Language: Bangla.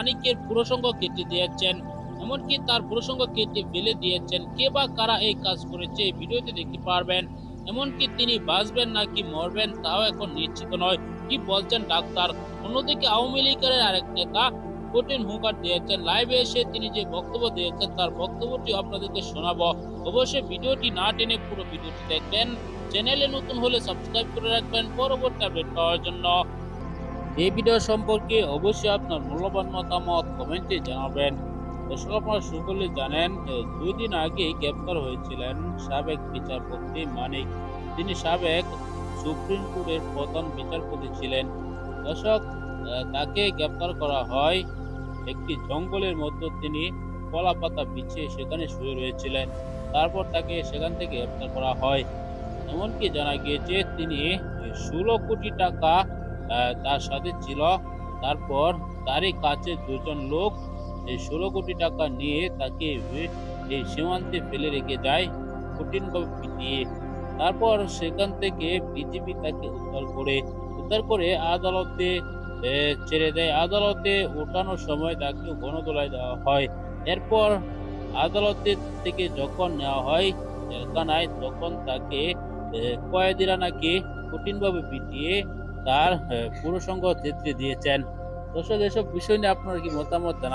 মানিকের প্রসঙ্গ কেটে দিয়েছেন। এমনকি তার প্রসঙ্গ কেটে ফেলে দিয়েছেন। কে বা কারা এই কাজ করেছে এই ভিডিওতে দেখতে পারবেন। এমনকি তিনি বাঁচবেন নাকি মরবেন তাও এখন নিশ্চিত নয়। কি বলছেন ডাক্তার? অন্যদিকে আওয়ামী লীগের আরেক নেতা কঠিন হুঙ্কার দিয়েছেন। লাইভে এসে তিনি যে বক্তব্য দিয়েছেন, তার বক্তব্যটি আপনাদেরকে শোনাবো। অবশ্যই ভিডিওটি না টেনে পুরো ভিডিওটি দেখবেন। চ্যানেলে নতুন হলে সাবস্ক্রাইব করে রাখবেন। পরবর্তী আপডেট পাওয়ার জন্য। এই ভিডিও সম্পর্কে অবশ্যই আপনার মূল্যবান মতামত কমেন্টে জানাবেন। দর্শক আপনারা সকলে জানেন দুই দিন আগে গ্রেপ্তার হয়েছিলেন সাবেক বিচারপতি মানিক। তিনি সাবেক সুপ্রিম কোর্টের প্রধান বিচারপতি ছিলেন। দর্শক তাকে গ্রেপ্তার করা হয় একটি জঙ্গলের মধ্যে। তিনি কলা পাতা বিছিয়ে সেখানে শুয়ে রয়েছিলেন। তারপর তাকে সেখান থেকে গ্রেপ্তার করা হয়। এমনকি জানা গিয়েছে, তিনি ষোলো কোটি টাকা তার সাথে ছিল। তারপর তারই কাছে দুজন লোক এই ষোলো কোটি টাকা নিয়ে তাকে এই সীমান্তে ফেলে রেখে যায় কঠিনভাবে পিটিয়ে তারপর সেখান থেকে বিজেপি তাকে উদ্ধার করে উদ্ধার করে আদালতে ছেড়ে দেয়। আদালতে ওঠানোর সময় তাকে গণদোলায় দেওয়া হয়। এরপর আদালতের থেকে যখন নেওয়া হয় জেলখানায় তখন তাকে কয়েদিরা নাকি কঠিনভাবে পিটিয়ে তার পুরো সংঘ দিয়েছেন। দর্শক এসব বিষয় নিয়ে আপনার কি মতামত